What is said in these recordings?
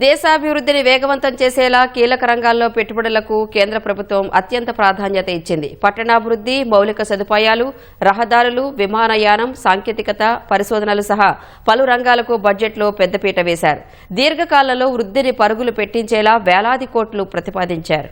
దేశాభివృద్ధిని వేగవంతం చేసేలా కీలక రంగాల్లో పెట్టుబడులకు కేంద్ర ప్రభుత్వం అత్యంత ప్రాధాన్యత ఇచ్చింది. పట్టణాభివృద్ధి మౌలిక సదుపాయాలు రహదారులు విమానయానం సాంకేతికత పరిశోధనలు సహా పలు రంగాలకు బడ్జెట్లో పెద్దపీట వేశారు. దీర్ఘకాలంలో వృద్ధిని పరుగులు పెట్టించేలా వేలాది కోట్లు ప్రతిపాదించారు.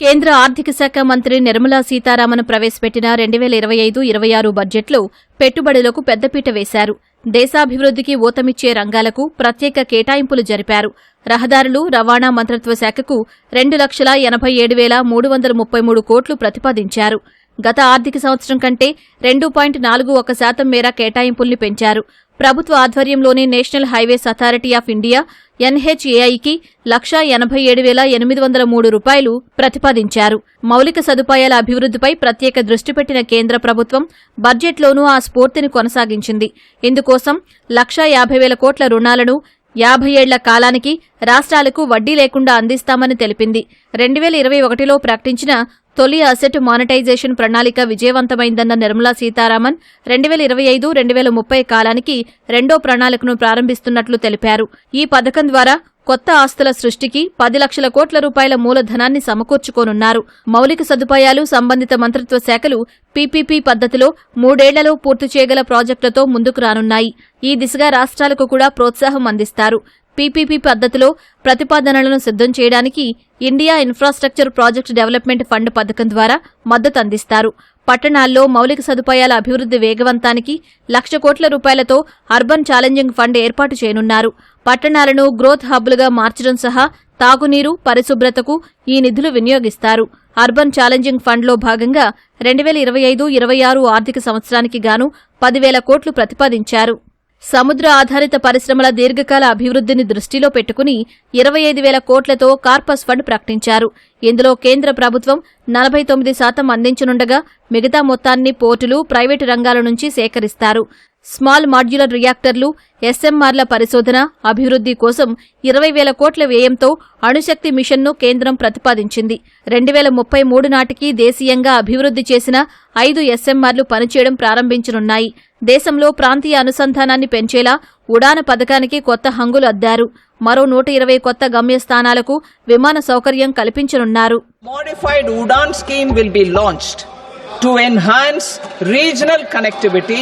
కేంద్ర ఆర్థిక శాఖ మంత్రి నిర్మలా సీతారామన్ ప్రవేశపెట్టిన రెండు వేల ఇరవై ఐదు ఇరవై ఆరు బడ్జెట్లో పెట్టుబడులకు పెద్దపీట వేశారు. దేశాభివృద్ధికి ఊతమిచ్చే రంగాలకు ప్రత్యేక కేటాయింపులు జరిపారు. రహదారులు రవాణా మంత్రిత్వ శాఖకు రెండు లక్షల ఎనభై ఏడు వేల మూడు వందల ముప్పై మూడు కోట్లు ప్రతిపాదించారు. గత ఆర్థిక సంవత్సరం కంటే రెండు పాయింట్ నాలుగు ఒక శాతం మేర కేటాయింపుల్ని పెంచారు. ప్రభుత్వ ఆధ్వర్యంలోని national highways authority of India ఎన్హెచ్ఏఐకి లక్షా ఎనభై ఏడు వేల ఎనిమిది వందల మూడు రూపాయలు ప్రతిపాదించారు. మౌలిక సదుపాయాల అభివృద్ధిపై ప్రత్యేక దృష్టి పెట్టిన కేంద్ర ప్రభుత్వం బడ్జెట్లోనూ ఆ స్ఫూర్తిని కొనసాగించింది. ఇందుకోసం లక్షా యాభై వేల కోట్ల రుణాలను యాభై ఏళ్ళ కాలానికి రాష్ట్రాలకు వడ్డీ లేకుండా అందిస్తామని తెలిపింది. రెండు వేల ఇరవై ఒకటిలో ప్రకటించిన తొలి అసెట్ మానిటైజేషన్ ప్రణాళిక విజయవంతమైందన్న నిర్మలా సీతారామన్ రెండు వేల ఇరవై ఐదు రెండు వేల ముప్పై కాలానికి రెండో ప్రణాళికను ప్రారంభిస్తున్నట్లు తెలిపారు. ఈ పథకం ద్వారా కొత్త ఆస్తుల సృష్టికి పది లక్షల కోట్ల రూపాయల మూలధనాన్ని సమకూర్చుకోనున్నారు. మౌలిక సదుపాయాలు సంబంధిత మంత్రిత్వ శాఖలు పీపీపీ పద్ధతిలో మూడేళ్ళలో పూర్తి చేయగల ప్రాజెక్టులతో ముందుకు రానున్నాయి. ఈ దిశగా రాష్ట్రాలకు కూడా ప్రోత్సాహం అందిస్తారు. పీపీపీ పద్ధతిలో ప్రతిపాదనలను సిద్ధం చేయడానికి India infrastructure project development fund పథకం ద్వారా మద్దతు అందిస్తారు. పట్టణాల్లో మౌలిక సదుపాయాల అభివృద్ధి వేగవంతానికి లక్ష కోట్ల రూపాయలతో అర్బన్ ఛాలెంజింగ్ ఫండ్ ఏర్పాటు చేయనున్నారు. పట్టణాలను గ్రోత్ హబ్లుగా మార్చడం సహా తాగునీరు పరిశుభ్రతకు ఈ నిధులు వినియోగిస్తారు. అర్బన్ ఛాలెంజింగ్ ఫండ్లో భాగంగా రెండు వేల ఇరవై ఐదు ఇరవై ఆరు ఆర్థిక సంవత్సరానికి గాను పదివేల కోట్లు ప్రతిపాదించారు. సముద్ర ఆధారిత పరిశ్రమల దీర్ఘకాల అభివృద్ధిని దృష్టిలో పెట్టుకుని ఇరవై ఐదు వేల కోట్లతో కార్పస్ ఫండ్ ప్రకటించారు. ఇందులో కేంద్ర ప్రభుత్వం నలభై తొమ్మిది శాతం అందించనుండగా మిగతా మొత్తాన్ని పోర్టులు ప్రైవేటు రంగాల నుంచి సేకరిస్తారు. స్మాల్ మాడ్యులర్ రియాక్టర్లు ఎస్ఎంఆర్ల పరిశోధన అభివృద్ధి కోసం ఇరవై వేల కోట్ల వ్యయంతో అణుశక్తి మిషన్ను కేంద్రం ప్రతిపాదించింది. రెండు వేల ముప్పై మూడు నాటికి దేశీయంగా అభివృద్ధి చేసిన ఐదు ఎస్ఎంఆర్లు పనిచేయడం ప్రారంభించనున్నాయి. దేశంలో ప్రాంతీయ అనుసంధానాన్ని పెంచేలా ఉడాన పథకానికి కొత్త హంగులు అద్దారు మరో నూట ఇరవై కొత్త గమ్యస్థానాలకు విమాన సౌకర్యం కల్పించనున్నారు Modified UDAN scheme will be launched to enhance regional connectivity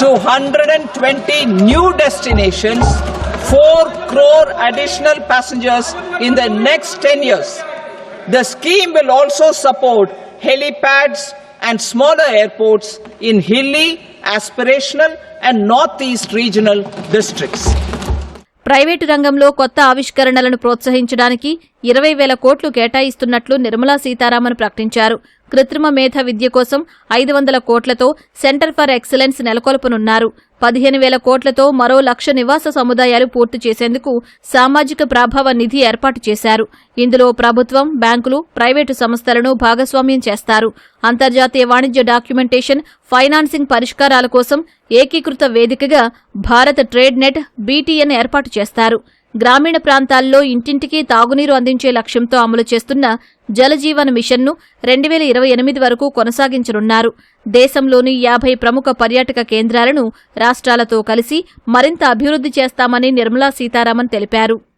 to 120 new destinations, 4 crore additional passengers in the next 10 years. The scheme will also support helipads and smaller airports in hilly, aspirational, and northeast regional districts. Private రంగంలో కొత్త ఆవిష్కరణలను ప్రోత్సహించడానికి ఇరవై వేల కోట్లు కేటాయిస్తున్నట్లు నిర్మలా సీతారామన్ ప్రకటించారు కృత్రిమ మేధ విద్య కోసం ఐదు వందల కోట్లతో సెంటర్ ఫర్ ఎక్సలెన్స్ నెలకొల్పనున్నారు. పదిహేను వేల కోట్లతో మరో లక్ష నివాస సముదాయాలు పూర్తి చేసేందుకు సామాజిక ప్రాభావ నిధి ఏర్పాటు చేశారు. ఇందులో ప్రభుత్వం బ్యాంకులు ప్రైవేటు సంస్థలను భాగస్వామ్యం చేస్తారు. అంతర్జాతీయ వాణిజ్య డాక్యుమెంటేషన్ ఫైనాన్సింగ్ పరిష్కారాల కోసం ఏకీకృత వేదికగా భారత్ ట్రేడ్ నెట్ బీటీఎన్ ఏర్పాటు చేస్తారు. గ్రామీణ ప్రాంతాల్లో ఇంటింటికి తాగునీరు అందించే లక్ష్యంతో అమలు చేస్తున్న జలజీవన్ మిషన్ను రెండు వేల ఇరవై ఎనిమిది వరకు కొనసాగించనున్నారు. దేశంలోని యాభై ప్రముఖ పర్యాటక కేంద్రాలను రాష్ట్రాలతో కలిసి మరింత అభివృద్ధి చేస్తామని నిర్మలా సీతారామన్ తెలిపారు.